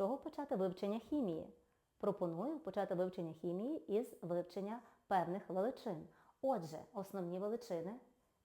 чого почати вивчення хімії? Пропоную почати вивчення хімії із вивчення певних величин. Отже, основні величини,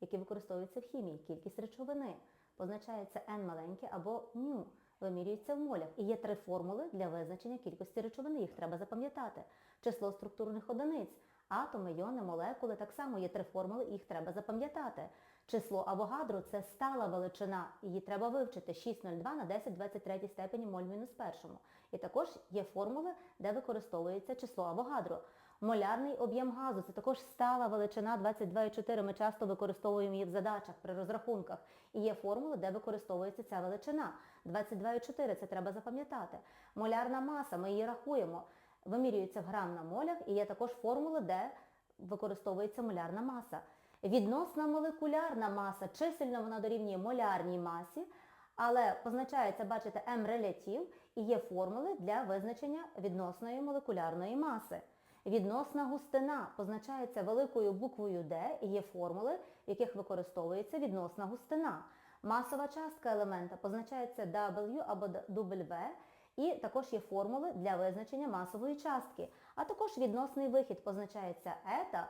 які використовуються в хімії, кількість речовини, позначається n маленьке або μ, вимірюється в молях. І є три формули для визначення кількості речовини, їх треба запам'ятати. Число структурних одиниць, атоми, йони, молекули, так само є три формули, їх треба запам'ятати. Число Авогадро – це стала величина, її треба вивчити 6,02 на 10 23 степені моль мінус першому. І також є формули, де використовується число Авогадро. Молярний об'єм газу – це також стала величина 22,4. Ми часто використовуємо її в задачах при розрахунках. І є формули, де використовується ця величина. 22,4 – це треба запам'ятати. Молярна маса, ми її рахуємо, вимірюється в грам на молях. І є також формули, де використовується молярна маса. Відносна молекулярна маса, чисельно вона дорівнює молярній масі, але позначається, бачите, М релятив і є формули для визначення відносної молекулярної маси. Відносна густина позначається великою буквою D і є формули, в яких використовується відносна густина. Масова частка елемента позначається W або W, і також є формули для визначення масової частки. А також відносний вихід позначається ета,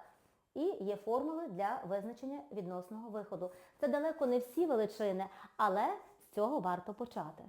і є формули для визначення відносного виходу. Це далеко не всі величини, але з цього варто почати.